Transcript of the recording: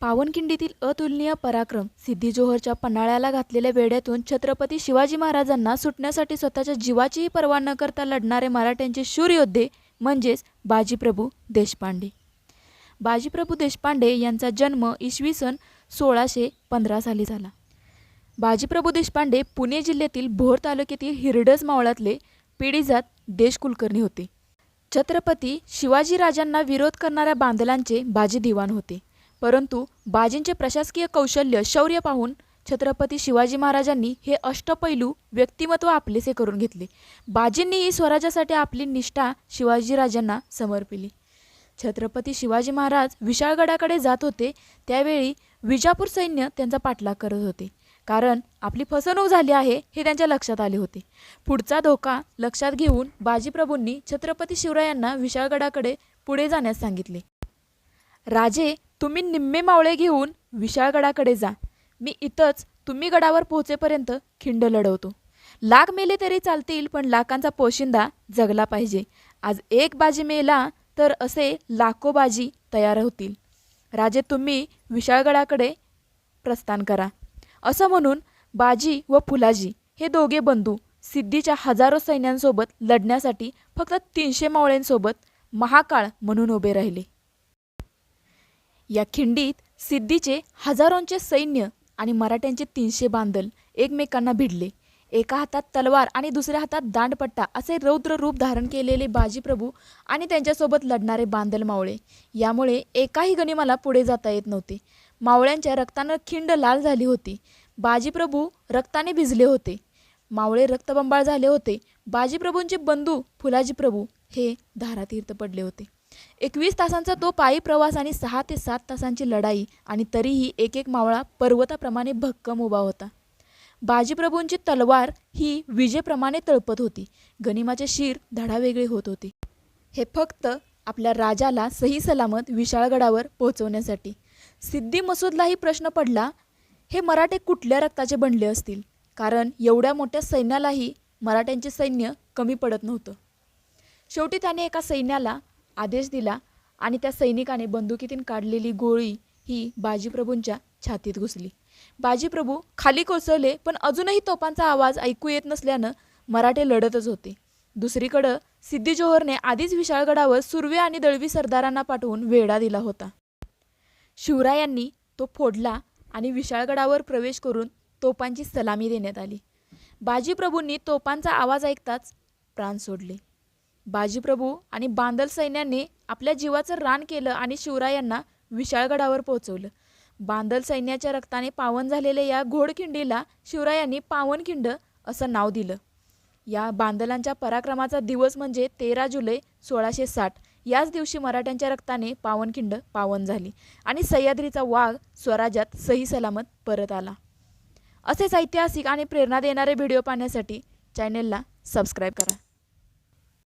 पावनखिंडीतील अतुलनीय पराक्रम सिद्धी जोहरच्या पन्हाळ्याला घातलेल्या वेड्यातून छत्रपती शिवाजी महाराजांना सुटण्यासाठी स्वतःच्या जीवाचीही पर्वा न करता लढणारे मराठ्यांचे शूर योद्धे म्हणजेच बाजीप्रभू देशपांडे. बाजीप्रभू देशपांडे यांचा जन्म इसवी सन सोळाशे पंधरा साली झाला. बाजीप्रभू देशपांडे पुणे जिल्ह्यातील भोर तालुक्यातील हिरडस मावळातले पिढीजात देश कुलकर्णी होते. छत्रपती शिवाजीराजांना विरोध करणाऱ्या बांधलांचे बाजी दिवाण होते. परंतु बाजींचे प्रशासकीय कौशल्य शौर्य पाहून छत्रपती शिवाजी महाराजांनी हे अष्टपैलू व्यक्तिमत्व आपलेसे करून घेतले. बाजींनीही स्वराज्यासाठी आपली निष्ठा शिवाजीराजांना समर्पिली. छत्रपती शिवाजी महाराज विशाळगडाकडे जात होते त्यावेळी विजापूर सैन्य त्यांचा पाठलाग करत होते. कारण आपली फसवणूक झाली आहे हे त्यांच्या लक्षात आले होते. पुढचा धोका लक्षात घेऊन बाजीप्रभूंनी छत्रपती शिवरायांना विशाळगडाकडे पुढे जाण्यास सांगितले. राजे तुम्ही निम्मे मावळे घेऊन विशाळगडाकडे जा. मी इथंच तुम्ही गडावर पोहोचेपर्यंत खिंड लढवतो. लाख मेले तरी चालतील पण लाखांचा पोशिंदा जगला पाहिजे. आज एक बाजी मेला तर असे लाखो बाजी तयार होतील. राजे तुम्ही विशाळगडाकडे प्रस्थान करा. असं म्हणून बाजी व फुलाजी हे दोघे बंधू सिद्धीच्या हजारो सैन्यांसोबत लढण्यासाठी फक्त तीनशे मावळ्यांसोबत महाकाळ म्हणून उभे राहिले. या खिंडीत सिद्धीचे हजारोंचे सैन्य आणि मराठ्यांचे तीनशे बांदल एकमेकांना भिडले. एका हातात तलवार आणि दुसऱ्या हातात दांडपट्टा असे रौद्र रूप धारण केलेले बाजीप्रभू आणि त्यांच्यासोबत लढणारे बांदल मावळे. यामुळे एकाही गनिमाला पुढे जाता येत नव्हते. मावळ्यांच्या रक्तानं खिंड लाल झाली होती. बाजीप्रभू रक्ताने भिजले होते. मावळे रक्तबंबाळ झाले होते. बाजीप्रभूंचे बंधू फुलाजी प्रभू हे धारातीर्थ पडले होते. एकवीस तासांचा तो पायी प्रवास आणि सहा ते सात तासांची लढाई आणि तरीही एक एक मावळा पर्वताप्रमाणे भक्कम उभा होता. बाजीप्रभूंची तलवार ही विजेप्रमाणे तळपत होती. गनिमाचे शिर धडावेगळे होत होते. हे फक्त आपल्या राजाला सही सलामत विशाळगडावर पोहोचवण्यासाठी. सिद्धी मसूदलाही प्रश्न पडला हे मराठे कुठल्या रक्ताचे बनले असतील? कारण एवढ्या मोठ्या सैन्यालाही मराठ्यांचे सैन्य कमी पडत नव्हतं. शेवटी त्याने एका सैन्याला आदेश दिला आणि त्या सैनिकाने बंदुकीतून काढलेली गोळी ही बाजीप्रभूंच्या छातीत घुसली. बाजीप्रभू खाली कोसळले पण अजूनही तोपांचा आवाज ऐकू येत नसल्यानं मराठे लढतच होते. दुसरीकडं सिद्धी जोहरने आधीच विशाळगडावर सुर्वे आणि दळवी सरदारांना पाठवून वेढा दिला होता. शिवरायांनी तो फोडला आणि विशाळगडावर प्रवेश करून तोपांची सलामी देण्यात आली. बाजीप्रभूंनी तोपांचा आवाज ऐकताच प्राण सोडले. बाजीप्रभू आणि बांदल सैन्याने आपल्या जीवाचं रान केलं आणि शिवरायांना विशाळगडावर पोहोचवलं. बांदल सैन्याच्या रक्ताने पावन झालेल्या या घोडखिंडीला शिवरायांनी पावनखिंड असं नाव दिलं. या बांदलांच्या पराक्रमाचा दिवस म्हणजे तेरा जुलै सोळाशे साठ. याच दिवशी मराठ्यांच्या रक्ताने पावनखिंड पावन झाली आणि सह्याद्रीचा वाघ स्वराज्यात सही सलामत परत आला. असेच ऐतिहासिक आणि प्रेरणा देणारे व्हिडिओ पाहण्यासाठी चॅनेलला सबस्क्राईब करा.